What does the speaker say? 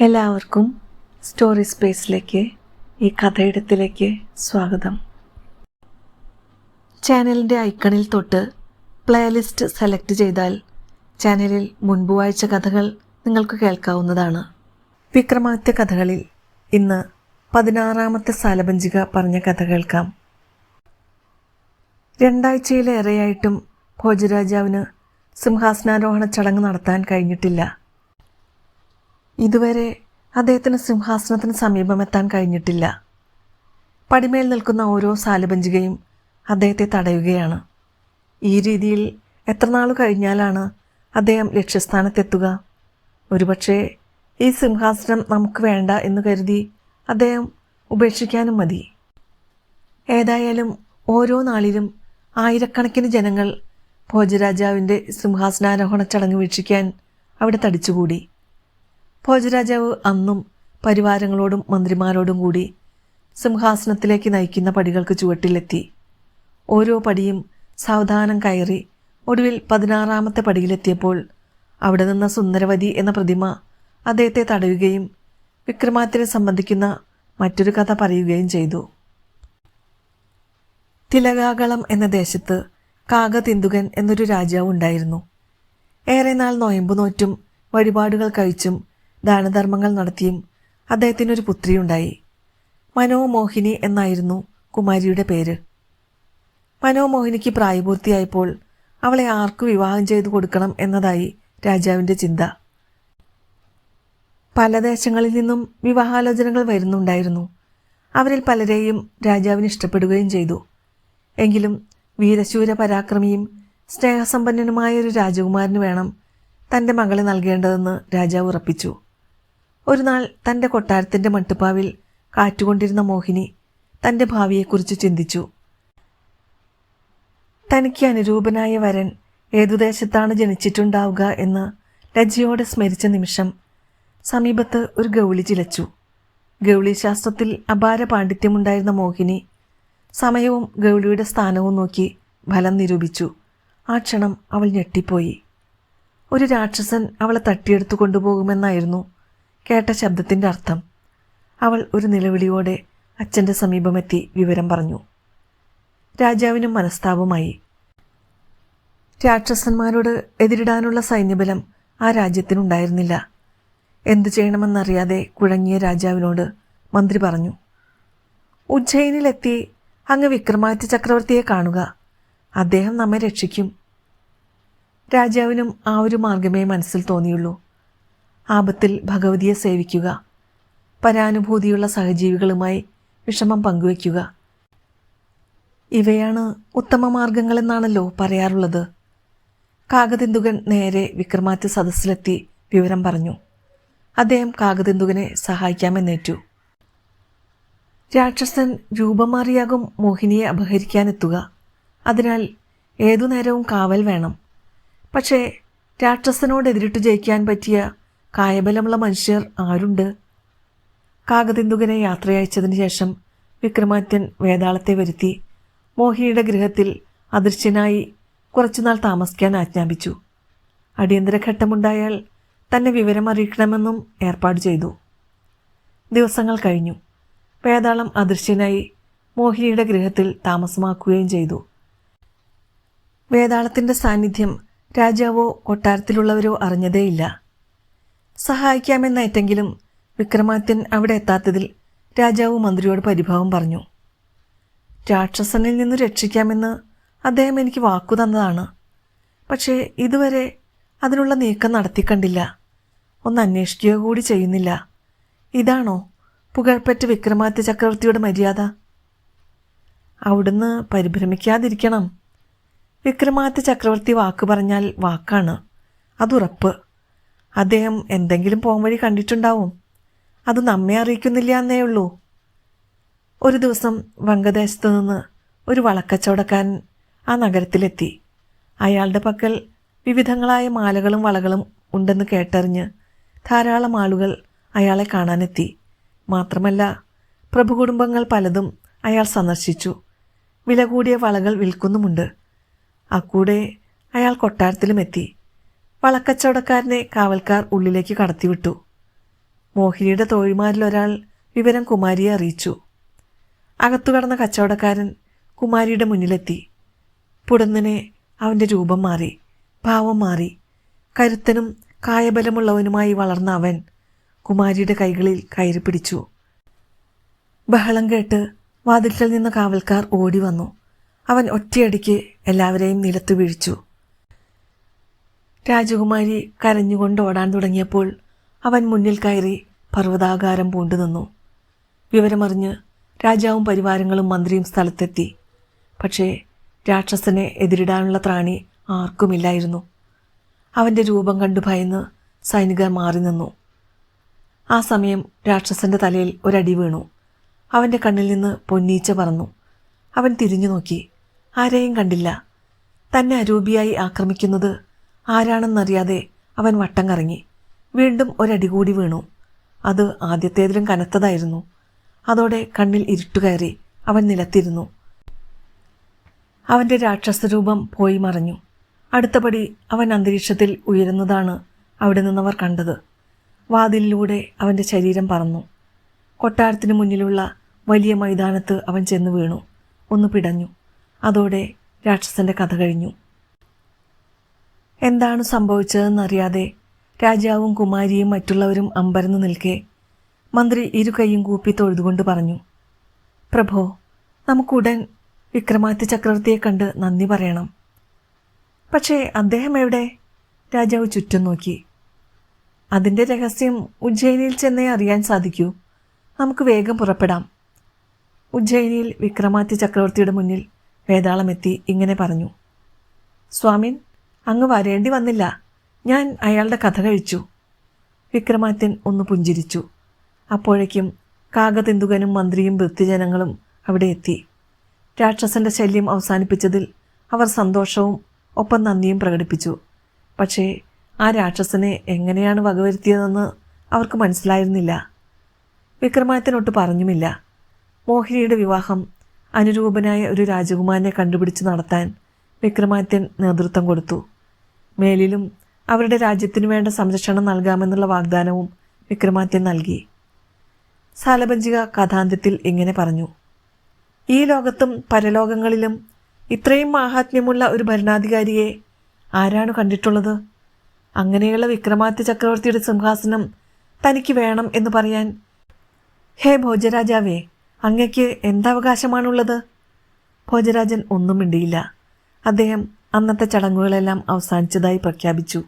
എല്ലാവർക്കും സ്റ്റോറി സ്പേസിലേക്ക് ഈ കഥയിടത്തിലേക്ക് സ്വാഗതം. ചാനലിന്റെ ഐക്കണിൽ തൊട്ട് പ്ലേലിസ്റ്റ് സെലക്ട് ചെയ്താൽ ചാനലിൽ മുൻപ് വായിച്ച കഥകൾ നിങ്ങൾക്ക് കേൾക്കാവുന്നതാണ്. വിക്രമാദിത്യ കഥകളിൽ ഇന്ന് പതിനാറാമത്തെ സാലപഞ്ചിക പറഞ്ഞ കഥ കേൾക്കാം. രണ്ടാഴ്ചയിലേറെയായിട്ടും ഭോജരാജാവിന് സിംഹാസനാരോഹണ ചടങ്ങ് നടത്താൻ കഴിഞ്ഞിട്ടില്ല. ഇതുവരെ അദ്ദേഹത്തിന് സിംഹാസനത്തിന് സമീപമെത്താൻ കഴിഞ്ഞിട്ടില്ല. പടിമേൽ നിൽക്കുന്ന ഓരോ സാലഭഞ്ചികയും അദ്ദേഹത്തെ തടയുകയാണ്. ഈ രീതിയിൽ എത്ര നാൾ കഴിഞ്ഞാലാണ് അദ്ദേഹം ലക്ഷ്യസ്ഥാനത്തെത്തുക? ഒരുപക്ഷെ ഈ സിംഹാസനം നമുക്ക് വേണ്ട എന്ന് കരുതി അദ്ദേഹം ഉപേക്ഷിക്കാനും മതി. ഏതായാലും ഓരോ നാളിലും ആയിരക്കണക്കിന് ജനങ്ങൾ ഭോജരാജാവിന്റെ സിംഹാസനാരോഹണ ചടങ്ങ് വീക്ഷിക്കാൻ അവിടെ തടിച്ചുകൂടി. ഭോജരാജാവ് അന്നും പരിവാരങ്ങളോടും മന്ത്രിമാരോടും കൂടി സിംഹാസനത്തിലേക്ക് നയിക്കുന്ന പടികൾക്ക് ചുവട്ടിലെത്തി. ഓരോ പടിയും സാവധാനം കയറി ഒടുവിൽ പതിനാറാമത്തെ പടിയിലെത്തിയപ്പോൾ അവിടെ നിന്ന സുന്ദരവതി എന്ന പ്രതിമ അദ്ദേഹത്തെ തടയുകയും വിക്രമാദിത്യനെ സംബന്ധിക്കുന്ന മറ്റൊരു കഥ പറയുകയും ചെയ്തു. തിലകാകളം എന്ന ദേശത്ത് കാകതിന്തുകൻ എന്നൊരു രാജാവ് ഉണ്ടായിരുന്നു ഏറെ നാൾ നൊയമ്പു നോറ്റും വഴിപാടുകൾ കഴിച്ചും ദാനധർമ്മങ്ങൾ നടത്തിയും അദ്ദേഹത്തിനൊരു പുത്രിയുണ്ടായി. മനോമോഹിനി എന്നായിരുന്നു കുമാരിയുടെ പേര്. മനോമോഹിനിക്ക് പ്രായപൂർത്തിയായപ്പോൾ അവളെ ആർക്കു വിവാഹം ചെയ്തു കൊടുക്കണം എന്നതായി രാജാവിന്റെ ചിന്ത. പല ദേശങ്ങളിൽ നിന്നും വിവാഹാലോചനകൾ വരുന്നുണ്ടായിരുന്നു. അവരിൽ പലരെയും രാജാവിന് ഇഷ്ടപ്പെടുകയും ചെയ്തു. എങ്കിലും വീരശൂര പരാക്രമിയും സ്നേഹസമ്പന്നനുമായ ഒരു രാജകുമാരന് വേണം തന്റെ മകളെ നൽകേണ്ടതെന്ന് രാജാവ് ഉറപ്പിച്ചു. ഒരു നാൾ തന്റെ കൊട്ടാരത്തിന്റെ മട്ടുപ്പാവിൽ കാറ്റുകൊണ്ടിരുന്ന മോഹിനി തന്റെ ഭാവിയെക്കുറിച്ച് ചിന്തിച്ചു. തനിക്ക് അനുരൂപനായ വരൻ ഏതു ദേശത്താണ് ജനിച്ചിട്ടുണ്ടാവുക എന്ന് ലജ്ജയോടെ സ്മരിച്ച നിമിഷം സമീപത്ത് ഒരു ഗൗളി ചിലച്ചു. ഗൗളി ശാസ്ത്രത്തിൽ അപാര പാണ്ഡിത്യമുണ്ടായിരുന്ന മോഹിനി സമയവും ഗൗളിയുടെ സ്ഥാനവും നോക്കി ഫലം നിരൂപിച്ചു. ആ ക്ഷണം അവൾ ഞെട്ടിപ്പോയി. ഒരു രാക്ഷസൻ അവളെ തട്ടിയെടുത്തു കൊണ്ടുപോകുമെന്നായിരുന്നു കേട്ട ശബ്ദത്തിന്റെ അർത്ഥം. അവൾ ഒരു നിലവിളിയോടെ അച്ഛന്റെ സമീപമെത്തി വിവരം പറഞ്ഞു. രാജാവിനും മനസ്താപമായി. രാക്ഷസന്മാരോട് എതിരിടാനുള്ള സൈന്യബലം ആ രാജ്യത്തിനുണ്ടായിരുന്നില്ല. എന്തു ചെയ്യണമെന്നറിയാതെ കുഴങ്ങിയ രാജാവിനോട് മന്ത്രി പറഞ്ഞു ഉജ്ജയിനിലെത്തി അങ്ങ് വിക്രമാദിത്യ ചക്രവർത്തിയെ കാണുക. അദ്ദേഹം നമ്മെ രക്ഷിക്കും. രാജാവിനും ആ ഒരു മാർഗമേ മനസ്സിൽ തോന്നിയുള്ളൂ. ആപത്തിൽ ഭഗവതിയെ സേവിക്കുക. പരാനുഭൂതിയുള്ള സഹജീവികളുമായി വിഷമം പങ്കുവയ്ക്കുക. ഇവയാണ് ഉത്തമ മാർഗങ്ങളെന്നാണല്ലോ പറയാറുള്ളത്. കാകതിന്തുകൻ നേരെ വിക്രമാദിത്യ സദസ്സിലെത്തി വിവരം പറഞ്ഞു. അദ്ദേഹം കാകതിന്തുകനെ സഹായിക്കാമെന്നേറ്റു. രാക്ഷസൻ രൂപം മാറിയാകും മോഹിനിയെ അപഹരിക്കാനെത്തുക. അതിനാൽ ഏതു നേരവും കാവൽ വേണം. പക്ഷേ രാക്ഷസനോട് എതിരിട്ട് ജയിക്കാൻ പറ്റിയ കായബലമുള്ള മനുഷ്യർ ആരുണ്ട്? കാകതിന്തുകനെ യാത്രയയച്ചതിന് ശേഷം വിക്രമാദിത്യൻ വേതാളത്തെ വരുത്തി മോഹിനിയുടെ ഗൃഹത്തിൽ അദൃശ്യനായി കുറച്ചുനാൾ താമസിക്കാൻ ആജ്ഞാപിച്ചു. അടിയന്തര ഘട്ടമുണ്ടായാൽ തന്നെ വിവരം അറിയിക്കണമെന്നും ഏർപ്പാട് ചെയ്തു. ദിവസങ്ങൾ കഴിഞ്ഞു. വേതാളം അദൃശ്യനായി മോഹിനിയുടെ ഗൃഹത്തിൽ താമസമാക്കുകയും ചെയ്തു. വേതാളത്തിന്റെ സാന്നിധ്യം രാജാവോ കൊട്ടാരത്തിലുള്ളവരോ അറിഞ്ഞതേയില്ല. സഹായിക്കാമെന്നേറ്റെങ്കിലും വിക്രമാദിത്യൻ അവിടെ എത്താത്തതിൽ രാജാവ് മന്ത്രിയോട് പരിഭവം പറഞ്ഞു. രാക്ഷസനിൽ നിന്ന് രക്ഷിക്കാമെന്ന് അദ്ദേഹം എനിക്ക് വാക്കു തന്നതാണ്. പക്ഷേ ഇതുവരെ അതിനുള്ള നീക്കം നടത്തിക്കണ്ടില്ല. ഒന്ന് അന്വേഷിക്കുക കൂടി ചെയ്യുന്നില്ല. ഇതാണോ പുകഴ്പ്പറ്റ വിക്രമാദിത്യ ചക്രവർത്തിയുടെ മര്യാദ? അവിടുന്ന് പരിഭ്രമിക്കാതിരിക്കണം. വിക്രമാദിത്യ ചക്രവർത്തി വാക്ക് പറഞ്ഞാൽ വാക്കാണ്. അതുറപ്പ്. അദ്ദേഹം എന്തെങ്കിലും പോംവഴി കണ്ടിട്ടുണ്ടാവും. അത് നമ്മെ അറിയിക്കുന്നില്ല എന്നേ ഉള്ളൂ. ഒരു ദിവസം വങ്കദേശത്തു നിന്ന് ഒരു വളക്കച്ചവടക്കാരൻ ആ നഗരത്തിലെത്തി. അയാളുടെ പക്കൽ വിവിധങ്ങളായ മാലകളും വളകളും ഉണ്ടെന്ന് കേട്ടറിഞ്ഞ് ധാരാളം ആളുകൾ അയാളെ കാണാനെത്തി. മാത്രമല്ല പ്രഭുകുടുംബങ്ങൾ പലതും അയാൾ സന്ദർശിച്ചു. വില കൂടിയ വളകൾ വിൽക്കുന്നുമുണ്ട്. അക്കൂടെ അയാൾ കൊട്ടാരത്തിലും എത്തി വളക്കച്ചവടക്കാരനെ കാവൽക്കാർ ഉള്ളിലേക്ക് കടത്തിവിട്ടു. മോഹിനിയുടെ തോഴിമാരിലൊരാൾ വിവരം കുമാരിയെ അറിയിച്ചു. അകത്തു കടന്ന കച്ചവടക്കാരൻ കുമാരിയുടെ മുന്നിലെത്തി. പുടന്നിനെ അവന്റെ രൂപം മാറി ഭാവം മാറി. കരുത്തനും കായബലമുള്ളവനുമായി വളർന്ന അവൻ കുമാരിയുടെ കൈകളിൽ കയറി പിടിച്ചു. ബഹളം കേട്ട് വാതിൽക്കൽ നിന്ന് കാവൽക്കാർ ഓടി വന്നു. അവൻ ഒറ്റയടിക്ക് എല്ലാവരെയും നിലത്തു വീഴ്ച്ചു. രാജകുമാരി കരഞ്ഞുകൊണ്ട് ഓടാൻ തുടങ്ങിയപ്പോൾ അവൻ മുന്നിൽ കയറി പർവതാകാരം പൂണ്ടു നിന്നു. വിവരമറിഞ്ഞ് രാജാവും പരിവാരങ്ങളും മന്ത്രിയും സ്ഥലത്തെത്തി. പക്ഷേ രാക്ഷസനെ എതിരിടാനുള്ള ത്രാണി ആർക്കുമില്ലായിരുന്നു. അവന്റെ രൂപം കണ്ടു ഭയന്ന് സൈനികർ മാറി നിന്നു. ആ സമയം രാക്ഷസന്റെ തലയിൽ ഒരടി വീണു. അവന്റെ കണ്ണിൽ നിന്ന് പൊന്നീച്ച പറന്നു. അവൻ തിരിഞ്ഞു നോക്കി ആരെയും കണ്ടില്ല. തന്നെ അരൂപിയായി ആക്രമിക്കുന്നത് ആരാണെന്നറിയാതെ അവൻ വട്ടം കറങ്ങി വീണ്ടും ഒരടി കൂടി വീണു. അത് ആദ്യത്തേതിലും കനത്തതായിരുന്നു. അതോടെ കണ്ണിൽ ഇരുട്ടുകയറി അവൻ നിലത്തിരുന്നു. അവന്റെ രാക്ഷസരൂപം പോയി മറഞ്ഞു. അടുത്തപടി അവൻ അന്തരീക്ഷത്തിൽ ഉയരുന്നതാണ് അവിടെ നിന്നവർ കണ്ടത്. വാതിലിലൂടെ അവന്റെ ശരീരം പറന്നു. കൊട്ടാരത്തിന് മുന്നിലുള്ള വലിയ മൈതാനത്ത് അവൻ ചെന്ന് വീണു. ഒന്ന് പിടഞ്ഞു. അതോടെ രാക്ഷസന്റെ കഥ കഴിഞ്ഞു. എന്താണ് സംഭവിച്ചതെന്നറിയാതെ രാജാവും കുമാരിയും മറ്റുള്ളവരും അമ്പരന്ന് നിൽക്കെ മന്ത്രി ഇരു കൈയും കൂപ്പി തൊഴുതുകൊണ്ട് പറഞ്ഞു പ്രഭോ നമുക്കുടൻ വിക്രമാദിത്യ ചക്രവർത്തിയെ കണ്ട് നന്ദി പറയണം. പക്ഷേ അദ്ദേഹം എവിടെ? രാജാവ് ചുറ്റും നോക്കി. അതിന്റെ രഹസ്യം ഉജ്ജയിനിയിൽ ചെന്നേ അറിയാൻ സാധിക്കൂ. നമുക്ക് വേഗം പുറപ്പെടാം. ഉജ്ജയിനിയിൽ വിക്രമാദിത്യ ചക്രവർത്തിയുടെ മുന്നിൽ വേതാളമെത്തി ഇങ്ങനെ പറഞ്ഞു സ്വാമിൻ അങ്ങ് വരേണ്ടി വന്നില്ല. ഞാൻ അയാളുടെ കഥ കഴിച്ചു. വിക്രമാദിത്യൻ ഒന്ന് പുഞ്ചിരിച്ചു. അപ്പോഴേക്കും കാകതിന്തുകനും മന്ത്രിയും വൃത്തിജനങ്ങളും അവിടെ എത്തി. രാക്ഷസന്റെ ശല്യം അവസാനിപ്പിച്ചതിൽ അവർ സന്തോഷവും ഒപ്പം നന്ദിയും പ്രകടിപ്പിച്ചു. പക്ഷേ ആ രാക്ഷസനെ എങ്ങനെയാണ് വകവരുത്തിയതെന്ന് അവർക്ക് മനസ്സിലായിരുന്നില്ല. വിക്രമാദിത്യനൊട്ട് പറഞ്ഞുമില്ല. മോഹിനിയുടെ വിവാഹം അനുരൂപനായ ഒരു രാജകുമാരനെ കണ്ടുപിടിച്ച് നടത്താൻ വിക്രമാദിത്യൻ നേതൃത്വം കൊടുത്തു. മേലിലും അവരുടെ രാജ്യത്തിനു വേണ്ട സംരക്ഷണം നൽകാമെന്നുള്ള വാഗ്ദാനവും വിക്രമാദിത്യൻ നൽകി. സാലപഞ്ചിക കഥാന്ത്യത്തിൽ ഇങ്ങനെ പറഞ്ഞു. ഈ ലോകത്തും പരലോകങ്ങളിലും ഇത്രയും മാഹാത്മ്യമുള്ള ഒരു ഭരണാധികാരിയെ ആരാണ് കണ്ടിട്ടുള്ളത്? അങ്ങനെയുള്ള വിക്രമാദിത്യ ചക്രവർത്തിയുടെ സിംഹാസനം തനിക്ക് വേണം എന്ന് പറയാൻ ഹേ ഭോജരാജാവേ അങ്ങയ്ക്ക് എന്തവകാശമാണുള്ളത്? ഭോജരാജൻ ഒന്നും മിണ്ടിയില്ല. അദ്ദേഹം അന്നത്തെ ചടങ്ങുകളെല്ലാം അവസാനിച്ചതായി പ്രഖ്യാപിച്ചു